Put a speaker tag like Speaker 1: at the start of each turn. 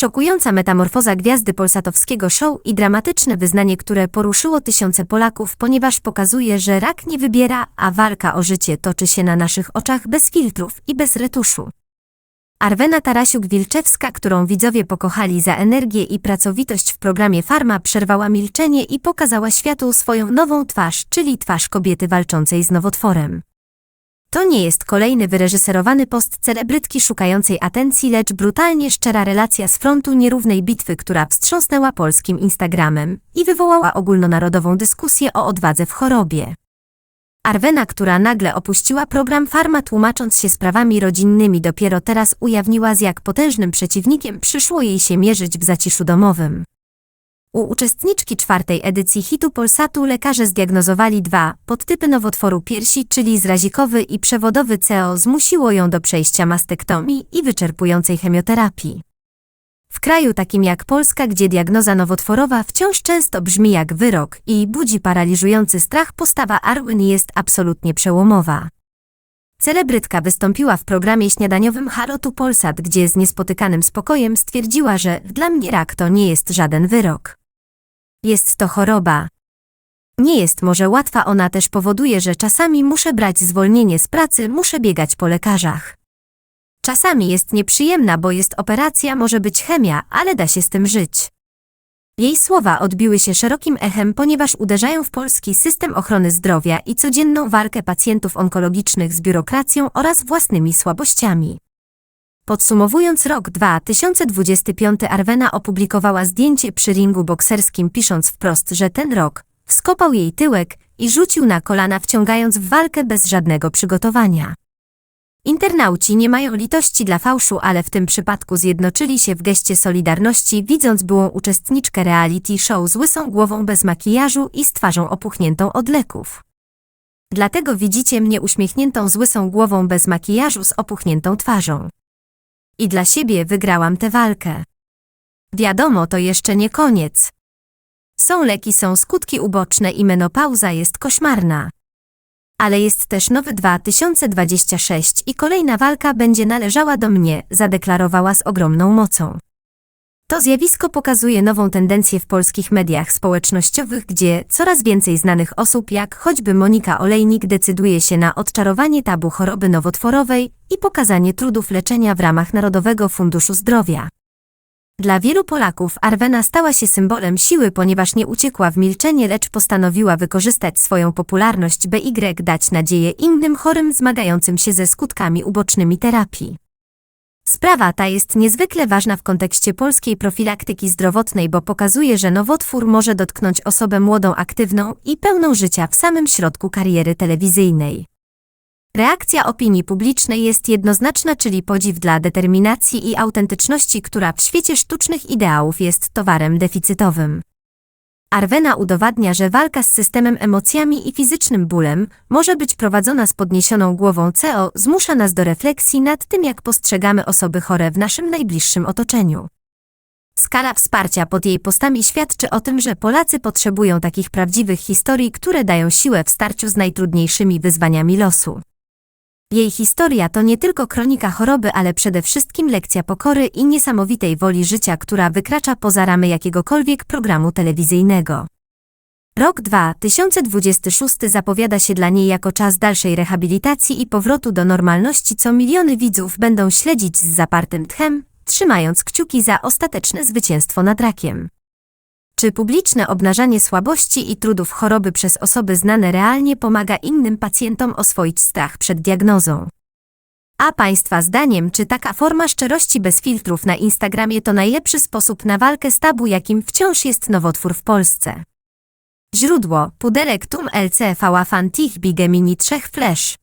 Speaker 1: Szokująca metamorfoza gwiazdy polsatowskiego show i dramatyczne wyznanie, które poruszyło tysiące Polaków, ponieważ pokazuje, że rak nie wybiera, a walka o życie toczy się na naszych oczach bez filtrów i bez retuszu. Arwena Tarasiuk-Wilczewska, którą widzowie pokochali za energię i pracowitość w programie Farma, przerwała milczenie i pokazała światu swoją nową twarz, czyli twarz kobiety walczącej z nowotworem. To nie jest kolejny wyreżyserowany post celebrytki szukającej atencji, lecz brutalnie szczera relacja z frontu nierównej bitwy, która wstrząsnęła polskim Instagramem i wywołała ogólnonarodową dyskusję o odwadze w chorobie. Arwena, która nagle opuściła program Farma tłumacząc się sprawami rodzinnymi, dopiero teraz ujawniła z jak potężnym przeciwnikiem przyszło jej się mierzyć w zaciszu domowym. U uczestniczki czwartej edycji hitu Polsatu lekarze zdiagnozowali dwa podtypy nowotworu piersi, czyli zrazikowy i przewodowy CO, zmusiło ją do przejścia mastektomii i wyczerpującej chemioterapii. W kraju takim jak Polska, gdzie diagnoza nowotworowa wciąż często brzmi jak wyrok i budzi paraliżujący strach, postawa Arwen jest absolutnie przełomowa. Celebrytka wystąpiła w programie śniadaniowym Harotu Polsat, gdzie z niespotykanym spokojem stwierdziła, że dla mnie rak to nie jest żaden wyrok. Jest to choroba. Nie jest może łatwa, ona też powoduje, że czasami muszę brać zwolnienie z pracy, muszę biegać po lekarzach. Czasami jest nieprzyjemna, bo jest operacja, może być chemia, ale da się z tym żyć. Jej słowa odbiły się szerokim echem, ponieważ uderzają w polski system ochrony zdrowia i codzienną walkę pacjentów onkologicznych z biurokracją oraz własnymi słabościami. Podsumowując rok 2025 Arwena opublikowała zdjęcie przy ringu bokserskim pisząc wprost, że ten rok wskopał jej tyłek i rzucił na kolana wciągając w walkę bez żadnego przygotowania. Internauci nie mają litości dla fałszu, ale w tym przypadku zjednoczyli się w geście solidarności, widząc byłą uczestniczkę reality show z łysą głową bez makijażu i z twarzą opuchniętą od leków. Dlatego widzicie mnie uśmiechniętą z łysą głową bez makijażu z opuchniętą twarzą. I dla siebie wygrałam tę walkę. Wiadomo, to jeszcze nie koniec. Są leki, są skutki uboczne i menopauza jest koszmarna. Ale jest też nowy 2026 i kolejna walka będzie należała do mnie, zadeklarowała z ogromną mocą. To zjawisko pokazuje nową tendencję w polskich mediach społecznościowych, gdzie coraz więcej znanych osób, jak choćby Monika Olejnik, decyduje się na odczarowanie tabu choroby nowotworowej i pokazanie trudów leczenia w ramach Narodowego Funduszu Zdrowia. Dla wielu Polaków Arwena stała się symbolem siły, ponieważ nie uciekła w milczenie, lecz postanowiła wykorzystać swoją popularność, by Y dać nadzieję innym chorym zmagającym się ze skutkami ubocznymi terapii. Sprawa ta jest niezwykle ważna w kontekście polskiej profilaktyki zdrowotnej, bo pokazuje, że nowotwór może dotknąć osobę młodą, aktywną i pełną życia w samym środku kariery telewizyjnej. Reakcja opinii publicznej jest jednoznaczna, czyli podziw dla determinacji i autentyczności, która w świecie sztucznych ideałów jest towarem deficytowym. Arwena udowadnia, że walka z systemem emocjami i fizycznym bólem może być prowadzona z podniesioną głową CO, zmusza nas do refleksji nad tym, jak postrzegamy osoby chore w naszym najbliższym otoczeniu. Skala wsparcia pod jej postami świadczy o tym, że Polacy potrzebują takich prawdziwych historii, które dają siłę w starciu z najtrudniejszymi wyzwaniami losu. Jej historia to nie tylko kronika choroby, ale przede wszystkim lekcja pokory i niesamowitej woli życia, która wykracza poza ramy jakiegokolwiek programu telewizyjnego. Rok 2026 zapowiada się dla niej jako czas dalszej rehabilitacji i powrotu do normalności, co miliony widzów będą śledzić z zapartym tchem, trzymając kciuki za ostateczne zwycięstwo nad rakiem. Czy publiczne obnażanie słabości i trudów choroby przez osoby znane realnie pomaga innym pacjentom oswoić strach przed diagnozą? A Państwa zdaniem, czy taka forma szczerości bez filtrów na Instagramie to najlepszy sposób na walkę z tabu, jakim wciąż jest nowotwór w Polsce? Źródło: Pudelek Tum LC Fałafan Tich Bigemini 3 Flash